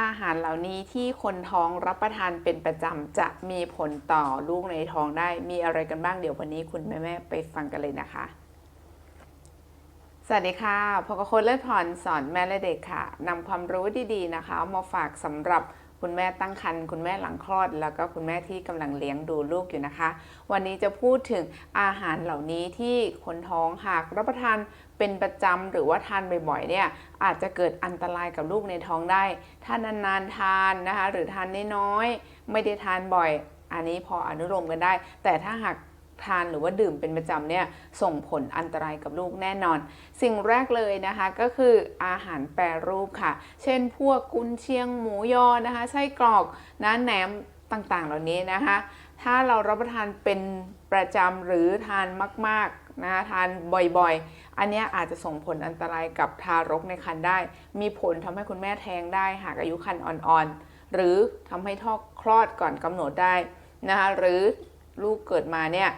อาหารเหล่านี้ที่คนท้องรับประทานเป็นประจำจะมีผลต่อลูกในท้องได้มีอะไรกันบ้างเดี๋ยววันนี้คุณแม่ๆไปฟังกันเลยนะคะ สวัสดีค่ะพกคนเลิศพรสอนแม่และเด็กค่ะนำความรู้ดีๆนะคะ มาฝากสำหรับคุณแม่ตั้งครรภ์คุณแม่หลังคลอด แล้วก็คุณแม่ที่กำลังเลี้ยงดูลูกอยู่นะคะ วันนี้จะพูดถึงอาหารเหล่านี้ที่คนท้องหากรับประทาน เป็นประจำหรือว่าทานบ่อยๆเนี่ยอาจจะเกิดอันตรายกับลูกในท้องได้ ถ้านานๆทานนะคะหรือทานน้อยๆไม่ได้ทานบ่อย อันนี้พออนุโลมกันได้ แต่ถ้าหากทานหรือว่าดื่มเป็นประจำเนี่ยส่งผลอันตรายกับลูกแน่นอน สิ่งแรกเลยนะคะก็คืออาหารแปรรูปค่ะ เช่นพวกกุนเชียงหมูยอนะคะไส้กรอกนะแหนมต่างๆ เหล่านี้นะคะ ถ้าเรารับประทานเป็น ประจำหรือทานมากๆนะคะทานบ่อยๆ อันนี้อาจจะส่งผลอันตรายกับทารกในครรภ์ได้ มีผลทำให้คุณแม่แท้งได้หากอายุครรภ์อ่อนๆ หรือทำให้ท้อคลอดก่อนกำหนดได้นะคะหรือลูกเกิดมาเนี่ย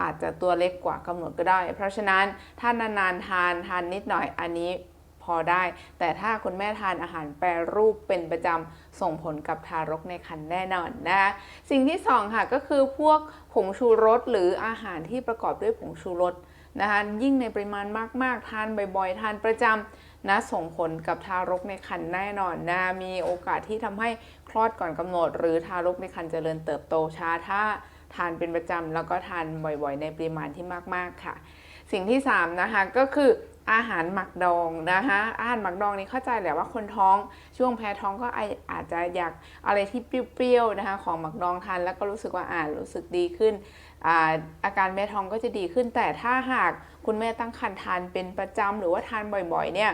อาจจะตัวเล็กกว่ากำหนดก็ได้ เพราะฉะนั้นถ้านานๆทานทานนิดหน่อยอันนี้ พอได้ แต่ถ้าคุณแม่ทานอาหารแปรรูปเป็นประจำส่งผลกับทารกในครรภ์แน่นอนนะคะสิ่งที่สองค่ะก็คือพวกผงชูรสหรืออาหารที่ประกอบด้วยผงชูรสนะคะยิ่งในปริมาณมาก ๆ ทานบ่อย ๆ ทานประจำนะส่งผลกับทารกในครรภ์แน่นอนนะมีโอกาสที่ทำให้คลอดก่อนกำหนด หรือทารกในครรภ์เจริญเติบโตช้าถ้าทานเป็นประจำแล้วก็ทานบ่อยๆ ในปริมาณที่มาก ๆ ค่ะ สิ่งที่ 3 นะคะก็คือ อาหารหมักดองนะคะอาหารหมักดองนี้เข้าใจแหละว่าคนท้องช่วงแพ้ท้องก็อาจจะอยากอะไรที่เปรี้ยวๆนะคะของหมักดองทานแล้วก็รู้สึกว่าอ่านรู้สึกดีขึ้นอาอาการแพ้ท้องก็จะดีขึ้น แต่ถ้าหากคุณแม่ตั้งครรภ์ทานเป็นประจำหรือว่าทานบ่อยๆเนี่ย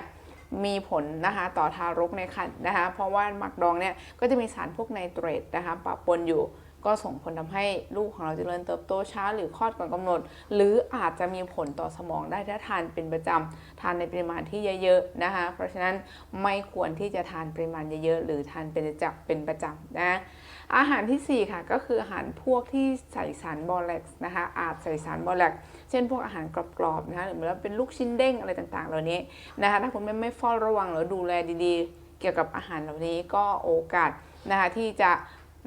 มีผลนะคะต่อทารกในครรภ์นะคะเพราะว่าหมักดองเนี่ยก็จะมีสารพวกไนเตรตนะคะปะปนอยู่ ก็ส่งผลทำให้ลูกของเราจเจริญเติบโตช้าหรือคลอดก่อนกำหนด หรืออาจจะมีผลต่อสมองได้ถ้าทานเป็นประจำทานในปริมาณที่เยอะๆนะคะ เพราะฉะนั้นไม่ควรที่จะทานปริมาณเยอะๆหรือทานเป็นจับเป็นประจำนะอาหารที่ 4 ค่ะก็คืออาหารพวกที่ใส่สารบอแล็กซ์นะคะอาจใส่สารบอแล็กซ์เช่นพวกอาหารกรอบๆนะคะหรือว่าเป็นลูกชิ้นเด้งอะไรต่างๆ เหล่านี้นะคะถ้าคุณแม่ไม่เฝ้าระวังหรือดูแลดีๆ เกี่ยวกับอาหารเหล่านี้ก็โอกาสนะคะที่จะ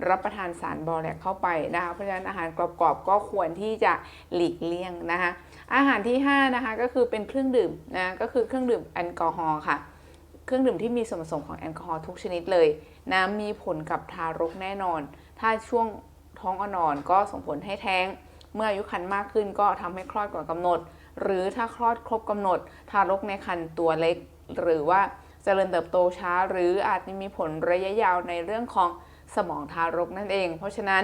รับประทานสารบอแลกเข้าไปนะคะเพราะฉะนั้นอาหารกรอบๆก็ควรที่จะหลีกเลี่ยงนะคะอาหารที่5นะคะก็คือเป็นเครื่องดื่มนะก็คือเครื่องดื่มแอลกอฮอล์ค่ะ เครื่องดื่มที่มีส่วนผสมของแอลกอฮอล์ทุกชนิดเลยนะมีผลกับทารกแน่นอน ถ้าช่วงท้องอ่อนก็ส่งผลให้แท้ง เมื่ออายุครรภ์มากขึ้นก็ทำให้คลอดก่อนกำหนด หรือถ้าคลอดครบกำหนด ทารกในครรภ์ตัวเล็ก หรือว่าเจริญเติบโตช้า หรืออาจมีผลระยะยาวในเรื่องของ สมองทารกนั่นเอง เพราะฉะนั้น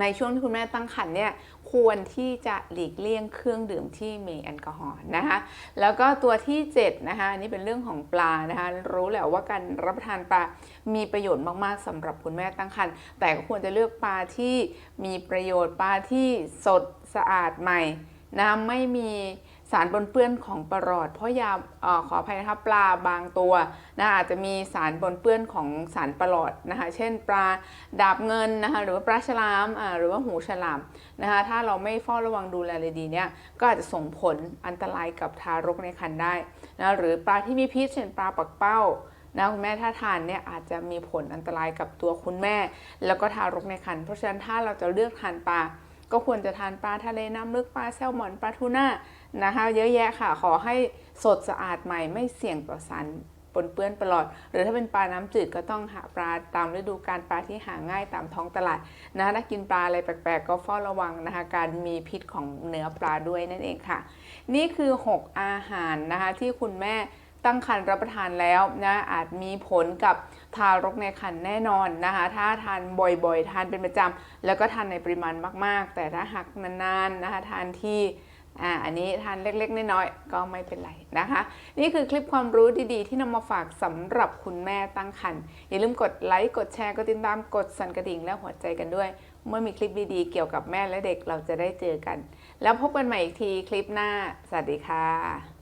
ในช่วงที่คุณแม่ตั้งครรภ์เนี่ยควรที่จะหลีกเลี่ยงเครื่องดื่มที่มีแอลกอฮอล์นะคะแล้วก็ตัวที่7นะคะนนี้เป็นเรื่องของปลานะคะรู้แล้วว่าการรับประทานปลามีประโยชน์มากๆสำหรับคุณแม่ตั้งครรภ์แต่ก็ควรจะเลือกปลาที่มีประโยชน์ปลาที่สดสะอาดใหม่นะไม่มี สารปนเปื้อนของปลอด เพราะยาอขออภัยนะคะปลาบางตัวนะอาจจะมีสารปนเปื้อนของสารปลอดนะคะเช่น ปลาดาบเงินนะคะหรือว่าปลาฉลามหรือว่าหูฉลามนะคะถ้าเราไม่เฝ้าระวังดูแลเลยดีเนี่ยก็อาจจะส่งผลอันตรายกับทารกในครรภ์ได้นะหรือปลาที่มีพิษเช่นปลาปักเป้านะคุณแม่ถ้าทานเนี่ยอาจจะมีผลอันตรายกับตัวคุณแม่ แล้วก็ทารกในครรภ์เพราะฉะนั้นถ้าเราจะเลือกทานปลา ก็ควรจะทานปลาทะเลน้ำลึกปลาแซลมอนปลาทูน่านะคะเยอะแยะค่ะขอให้สดสะอาดใหม่ไม่เสี่ยงต่อสารปนเปื้อนปลอด หรือถ้าเป็นปลาน้ำจืดก็ต้องหาปลาตามฤดูกาลปลาที่หาง่ายตามท้องตลาดนะคะถ้ากินปลาอะไรแปลกๆ ก็เฝ้าระวังนะคะการมีพิษของเนื้อปลาด้วยนั่นเองค่ะ นี่คือ 6 อาหารนะคะที่คุณแม่ ตั้งครรภ์รับประทานแล้วนะอาจมีผลกับทารกในครรภ์แน่นอนนะคะ ถ้าทานบ่อยๆ ทานเป็นประจำแล้วก็ทานในปริมาณมาก ๆ แต่ถ้าหากนานๆนะคะทานที่อ่าอันนี้ทานเล็กๆ น้อยๆก็ไม่เป็นไรนะคะ นี่คือคลิปความรู้ดีๆ ที่นำมาฝากสำหรับคุณแม่ตั้งครรภ์อย่าลืมกดไลค์กดแชร์กดติดตามกดสั่นกระดิ่งและหัวใจกันด้วย เมื่อมีคลิปดีๆ เกี่ยวกับแม่และเด็กเราจะได้เจอกัน แล้วพบกันใหม่อีกทีคลิปหน้า สวัสดีค่ะ